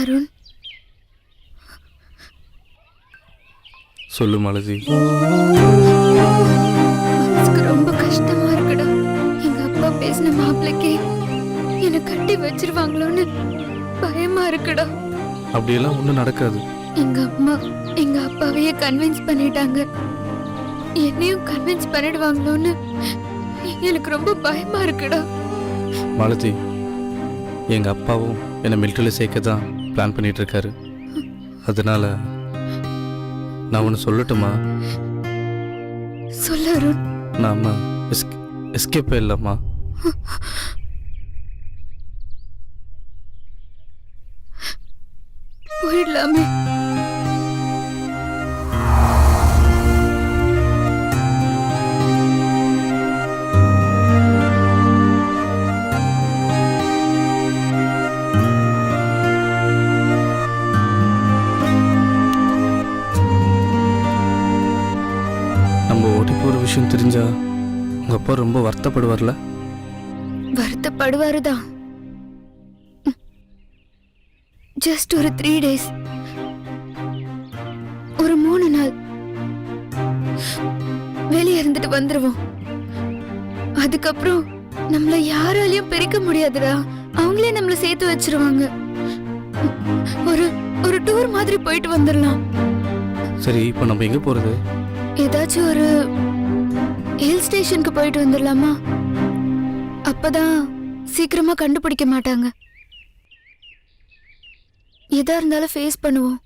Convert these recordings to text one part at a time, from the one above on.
அருண். சொல்லு மனசுக்கு ரொம்ப கஷ்டமா இருக்குடா. எங்க அப்பா பேசின மாப்பிளைக்கே என்னை கட்டி வச்சிருவாங்களோன்னு பயமா இருக்குடா. அப்படியெல்லாம் ஒன்றும் நடக்காது. எங்க அம்மா எங்க அப்பாவையே கன்வின்ஸ் பண்ணிட்டாங்க. என்னையும் கன்வின்ஸ் பண்ணிடுவாங்களோன்னு எனக்கு ரொம்ப பயமா இருக்குடா. மாலதி எங்கள் அப்பாவும் என்னை மிலிட்டரியில் சேர்க்க தான் பிளான் பண்ணிட்டு இருக்காரு அதனால நான் ஒன்று சொல்லட்டுமா? சொல்லு அருண். நாம எஸ்க் எஸ்கேப்பே இல்லைம்மா. போயிடலாமே. போகிற விஷயம் தெரிஞ்சா உங்கள் அப்பா ரொம்ப வருத்தப்படுவார்ல? வருத்தப்படுவாருதான். ஜஸ்ட் ஒரு த்ரீ டேஸ் ஒரு மூணு நாள். வெளியே இருந்துட்டு வந்துருவோம். அதுக்கப்புறம் நம்மள யாராலையும் பிரிக்க முடியாதுடா. அவங்களே நம்மள சேர்த்து வச்சிருவாங்க. ஒரு ஒரு டூர் மாதிரி போயிட்டு வந்துடலாம். சரி இப்போ நம்ம எங்கே போகிறது ஏதாச்சும் ஒரு ஹில் ஸ்டேஷனுக்கு போயிட்டு வந்துடலாமா? அப்பதான் சீக்கிரமா கண்டுபிடிக்க மாட்டாங்க. எதா இருந்தாலும் ஃபேஸ் பண்ணுவோம்.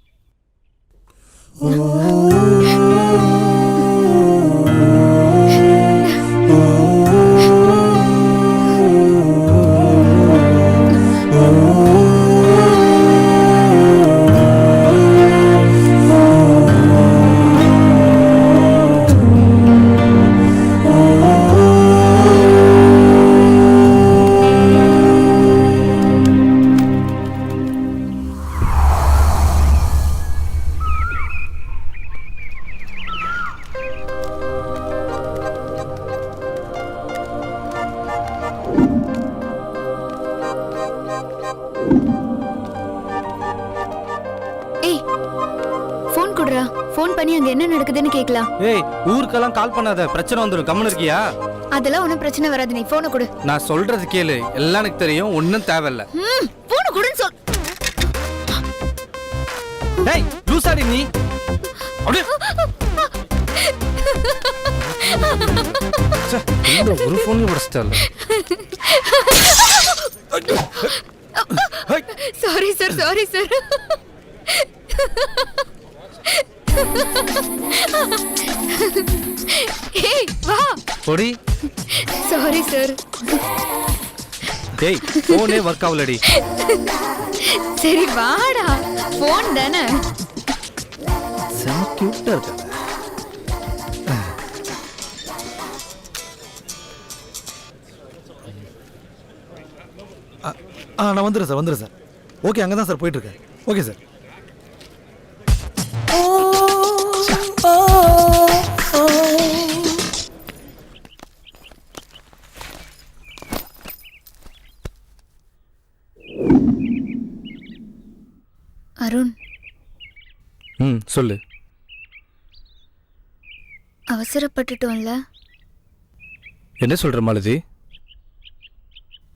ஃபோன் பண்ணி அங்க என்ன நடக்குதுன்னு கேக்கலாம் ஏய் ஊருக்கெல்லாம் கால் பண்ணாத. பிரச்சனை வந்துடும் கம்மன் இருக்கியா? அதெல்லாம் ஒன்றும் பிரச்சனை வராது. நீ ஃபோனை கொடு. நான் சொல்றது கேளு. எல்லாம் எனக்கு தெரியும். ஒன்றும் தேவையில்ல. ம் கொடுன்னு சொல். டேய் லூசாடி நீ. அப்படியே. ச்சே, இந்த ஒரு ஃபோன் உடச்சிட்டால சாரி சார் சாரி சார் ஏய் வா. பொடி. சாரி சார் டேய் ஃபோனே ஒர்க் ஆகலடி. சரி வாடா. ஃபோன் தானே. செம கியூட்டா இருக்க. ஆ நான் வந்துடுறேன் சார் வந்துடுறேன் சார் ஓகே அங்கே தான் சார் போயிட்டுருக்கேன் ஓகே சார் அருண். ம் சொல்லு. அவசரப்பட்டுட்டோம்ல. என்ன சொல்ற மாலதி?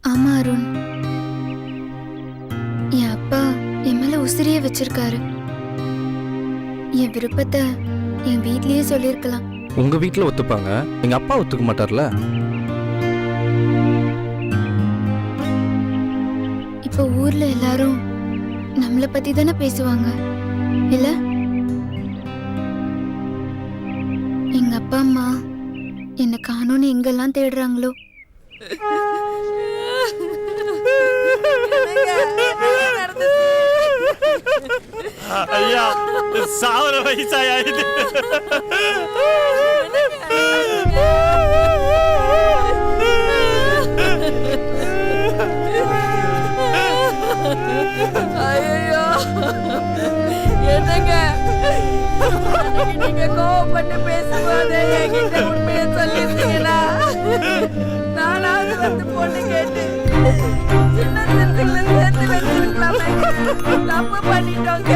ஆமா அருண். என் அப்பா என் மேல உசிரிய வச்சிருக்காரு. என் விருப்பத்தை என் வீட்லயே சொல்லியிருக்கலாம். உங்க வீட்ல ஒத்துப்பாங்க. எங்க அப்பா ஒத்துக்க மாட்டார்ல? இப்போ ஊர்ல எல்லாரும் நம்மள பத்தி தானே பேசுவாங்க. இல்ல? எங்க அப்பா அம்மா என்ன காணோன்னு எங்கெல்லாம் தேடுறாங்களோ? ஐயா சாவர வயசாயா இது நீங்க கோவப்பட்டு பேசும்போது என்கிட்ட உண்மையை சொல்லிருந்தீங்கன்னா நானாவது வந்து பொண்ணு கேட்டு சின்ன சிறுத்தைகளை சேர்த்து வச்சிருக்கலாமே தப்பு பண்ணிட்டோங்க